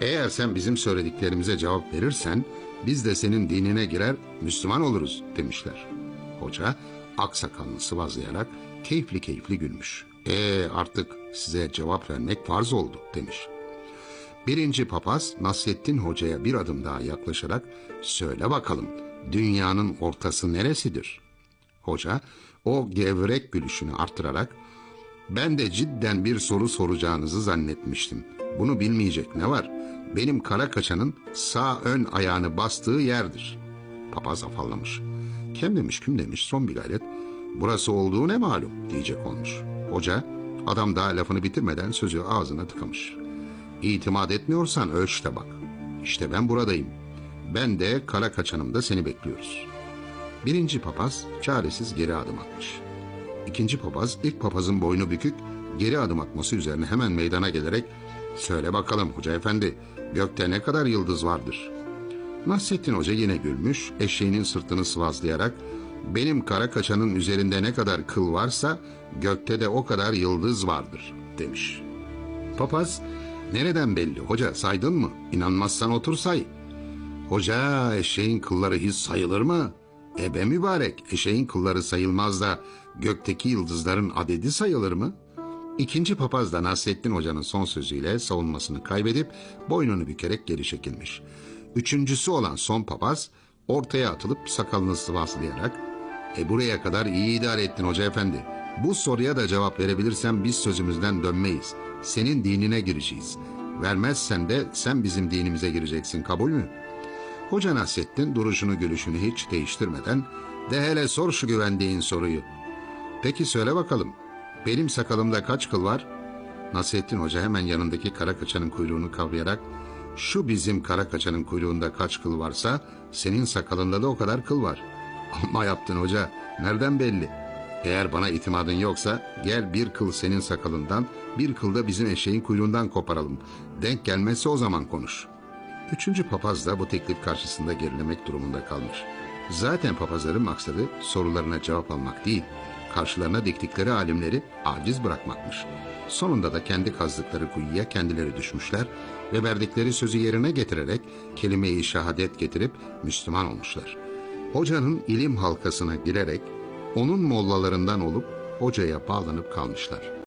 Eğer sen bizim söylediklerimize cevap verirsen biz de senin dinine girer Müslüman oluruz demişler. Hoca aksakalını sıvazlayarak keyifli keyifli gülmüş. E artık size cevap vermek farz oldu demiş. Birinci papaz Nasrettin Hoca'ya bir adım daha yaklaşarak söyle bakalım dünyanın ortası neresidir? Hoca o gevrek gülüşünü arttırarak ben de cidden bir soru soracağınızı zannetmiştim. Bunu bilmeyecek ne var? Benim kara kaçanın sağ ön ayağını bastığı yerdir. Papaz afallamış. Kim demiş kim demiş son bir gayret. Burası olduğu ne malum diyecek olmuş. Hoca adam daha lafını bitirmeden sözü ağzına tıkamış. İtimat etmiyorsan ölç de bak. İşte ben buradayım. Ben de kara kaçanımda seni bekliyoruz. Birinci papaz çaresiz geri adım atmış. İkinci papaz ilk papazın boynu bükük geri adım atması üzerine hemen meydana gelerek söyle bakalım hoca efendi gökte ne kadar yıldız vardır? Nasrettin Hoca yine gülmüş eşeğinin sırtını sıvazlayarak benim kara kaçanın üzerinde ne kadar kıl varsa gökte de o kadar yıldız vardır demiş. Papaz nereden belli hoca saydın mı? İnanmazsan otur say. Hoca eşeğin kılları hiç sayılır mı? Ebe mübarek eşeğin kılları sayılmaz da gökteki yıldızların adedi sayılır mı? İkinci papaz da Nasrettin Hoca'nın son sözüyle savunmasını kaybedip boynunu bükerek geri çekilmiş. Üçüncüsü olan son papaz ortaya atılıp sakalını sıvazlayarak e buraya kadar iyi idare ettin hoca efendi. Bu soruya da cevap verebilirsen biz sözümüzden dönmeyiz. Senin dinine gireceğiz. Vermezsen de sen bizim dinimize gireceksin kabul mü?'' Hoca Nasrettin duruşunu gülüşünü hiç değiştirmeden de hele sor şu güvendiğin soruyu. Peki söyle bakalım benim sakalımda kaç kıl var? Nasrettin Hoca hemen yanındaki kara kaçanın kuyruğunu kavrayarak şu bizim kara kaçanın kuyruğunda kaç kıl varsa senin sakalında da o kadar kıl var. Ama yaptın hoca nereden belli? Eğer bana itimadın yoksa gel bir kıl senin sakalından bir kıl da bizim eşeğin kuyruğundan koparalım. Denk gelmezse o zaman konuş.'' Üçüncü papaz da bu teklif karşısında gerilemek durumunda kalmış. Zaten papazların maksadı sorularına cevap almak değil, karşılarına diktikleri alimleri aciz bırakmakmış. Sonunda da kendi kazdıkları kuyuya kendileri düşmüşler ve verdikleri sözü yerine getirerek kelime-i şehadet getirip Müslüman olmuşlar. Hocanın ilim halkasına girerek onun mollalarından olup hocaya bağlanıp kalmışlar.